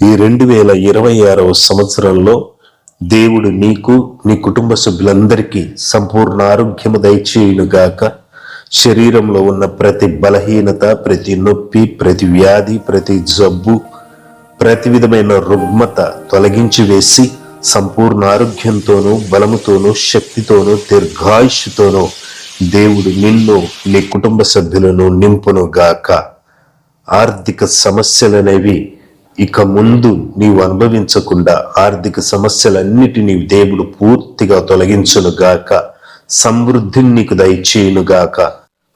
ఈ రెండు వేల ఇరవై ఆరవ సంవత్సరంలో దేవుడు నీకు నీ కుటుంబ సభ్యులందరికీ సంపూర్ణ ఆరోగ్యము దయచేయునుగాక. శరీరంలో ఉన్న ప్రతి బలహీనత ప్రతి నొప్పి ప్రతి వ్యాధి ప్రతి జబ్బు ప్రతి విధమైన రుగ్మత తొలగించి వేసి సంపూర్ణ ఆరోగ్యంతోనూ బలముతోనూ శక్తితోనూ దీర్ఘాయుష్తోనూ దేవుడు నిన్ను నీ కుటుంబ సభ్యులను నింపును గాక ఆర్థిక సమస్యలనేవి ఇక ముందు నీవు అనుభవించకుండా ఆర్థిక సమస్యలన్నిటినీ దేవుడు పూర్తిగా తొలగించునుగాక సమృద్ధిని నీకు దయచేయును గాక.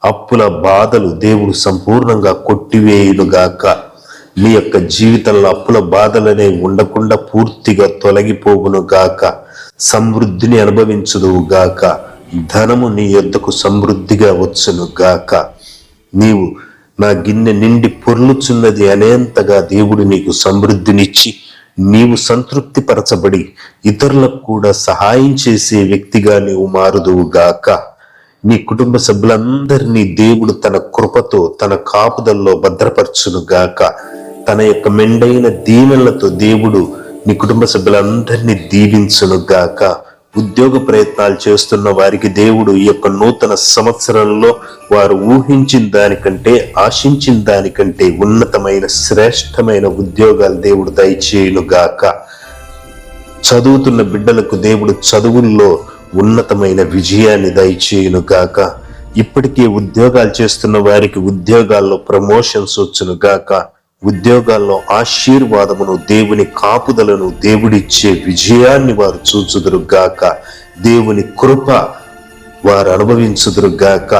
అప్పుల బాధలు దేవుడు సంపూర్ణంగా కొట్టివేయునుగాక నీ యొక్క జీవితంలో అప్పుల బాధలనే ఉండకుండా పూర్తిగా తొలగిపోవును గాక. సమృద్ధిని అనుభవించుదువు గాక. ధనము నీ యొద్దకు సమృద్ధిగా వచ్చును గాక. నీవు నా గిన్నె నిండి పొర్లుచున్నది అనేంతగా దేవుడు నీకు సమృద్ధినిచ్చి నీవు సంతృప్తి పరచబడి ఇతరులకు కూడా సహాయం చేసే వ్యక్తిగా నీవు మారుదువు గాక నీ కుటుంబ సభ్యులందరినీ దేవుడు తన కృపతో తన కాపుదల్లో భద్రపరచును గాక తన యొక్క మెండైన దీవెనలతో దేవుడు నీ కుటుంబ సభ్యులందరినీ దీవించును గాక ఉద్యోగ ప్రయత్నాలు చేస్తున్న వారికి దేవుడు ఈ యొక్క నూతన సంవత్సరంలో వారు ఊహించిన దానికంటే ఆశించిన దానికంటే ఉన్నతమైన శ్రేష్టమైన ఉద్యోగాలు దేవుడు దయచేయునుగాక. చదువుతున్న బిడ్డలకు దేవుడు చదువుల్లో ఉన్నతమైన విజయాన్ని దయచేయునుగాక. గాక ఇప్పటికే ఉద్యోగాలు చేస్తున్న వారికి ఉద్యోగాల్లో ప్రమోషన్స్ వచ్చును గాక ఉద్యోగాల్లో ఆశీర్వాదమును దేవుని కాపుదలను దేవుడిచ్చే విజయాన్ని వారు చూచుదురు గాక దేవుని కృప వారు అనుభవించుదురు గాక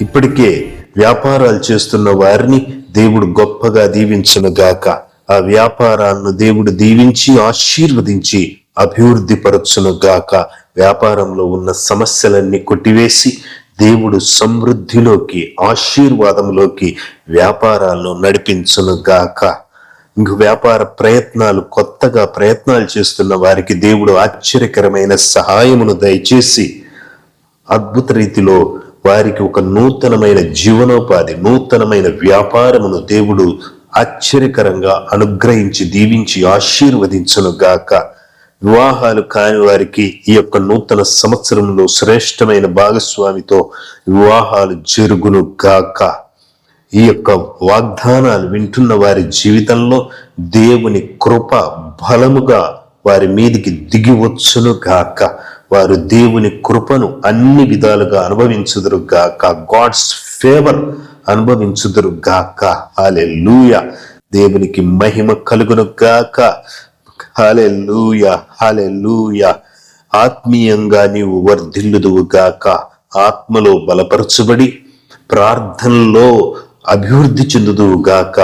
ఇప్పటికే వ్యాపారాలు చేస్తున్న వారిని దేవుడు గొప్పగా దీవించును గాక ఆ వ్యాపారాలను దేవుడు దీవించి ఆశీర్వదించి అభివృద్ధి పరచును గాక వ్యాపారంలో ఉన్న సమస్యలన్నీ కొట్టివేసి దేవుడు సమృద్ధిలోకి ఆశీర్వాదంలోకి వ్యాపారాలను నడిపించును గాక ఇంక వ్యాపార ప్రయత్నాలు కొత్తగా ప్రయత్నాలు చేస్తున్న వారికి దేవుడు ఆశ్చర్యకరమైన సహాయమును దయచేసి అద్భుత రీతిలో వారికి ఒక నూతనమైన జీవనోపాధి నూతనమైన వ్యాపారమును దేవుడు ఆశ్చర్యకరంగా అనుగ్రహించి దీవించి ఆశీర్వదించును గాక వివాహాలు కాని వారికి ఈ యొక్క నూతన సంవత్సరంలో శ్రేష్టమైన భాగస్వామితో వివాహాలు జరుగును గాక. ఈ యొక్క వాగ్దానాలు వింటున్న వారి జీవితంలో దేవుని కృప బలముగా వారి మీదికి దిగి వచ్చును గాక. వారు దేవుని కృపను అన్ని విధాలుగా అనుభవించుదురు గాక. గాడ్స్ ఫేవర్ అనుభవించుదురు గాక. హాలే దేవునికి మహిమ కలుగును గాక. హాలెలూయ హాలెలూయ ఆత్మీయంగా నీవు వర్ధిల్లుదువు గాక. ఆత్మలో బలపరచబడి ప్రార్థనలో అభివృద్ధి చెందుదువుగాక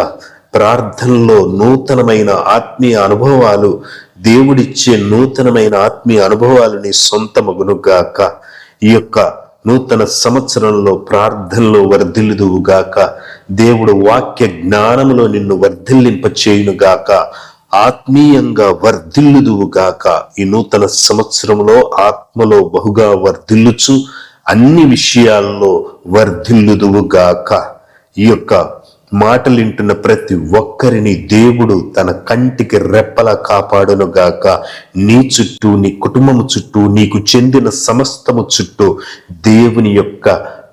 ప్రార్థనలో నూతనమైన ఆత్మీయ అనుభవాలు దేవుడిచ్చే నూతనమైన ఆత్మీయ అనుభవాలు నీ సొంతమగును గాక. ఈ యొక్క నూతన సంవత్సరంలో ప్రార్థనలో వర్ధిల్లుదువుగాక దేవుడు వాక్య జ్ఞానములో నిన్ను వర్ధిల్లింపచేయును గాక. ఆత్మీయంగా వర్ధిల్లుదువు గాక ఈ నూతన సంవత్సరంలో ఆత్మలో బహుగా వర్ధిల్లుచు అన్ని విషయాల్లో వర్ధిల్లుదువు గాక ఈ యొక్క మాటలింటున్న ప్రతి ఒక్కరిని దేవుడు తన కంటికి రెప్పలా కాపాడును గాక నీ చుట్టూ నీ కుటుంబము చుట్టూ నీకు చెందిన సమస్తము చుట్టూ దేవుని యొక్క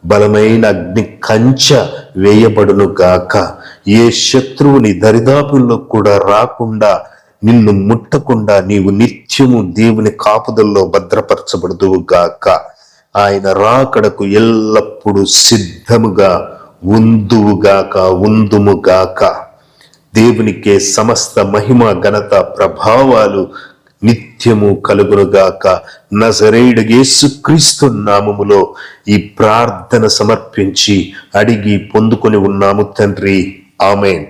బలమైన అగ్ని కంచ వేయబడును గాక. ఏ శత్రువుని దరిదాపుల్లో కూడా రాకుండా నిన్ను ముట్టకుండా నీవు నిత్యము దేవుని కాపుదల్లో భద్రపరచబడుదువు గాక. ఆయన రాకడకు ఎల్లప్పుడూ సిద్ధముగా ఉందువుగాక ఉందుముగాక దేవునికే సమస్త మహిమ ఘనత ప్రభావాలు నిత్యము కలుగునుగాక. నజరేయుడు యేసుక్రీస్తు నామములో ఈ ప్రార్థన సమర్పించి అడిగి పొందుకొని ఉన్నాము తండ్రి. ఆమెన్.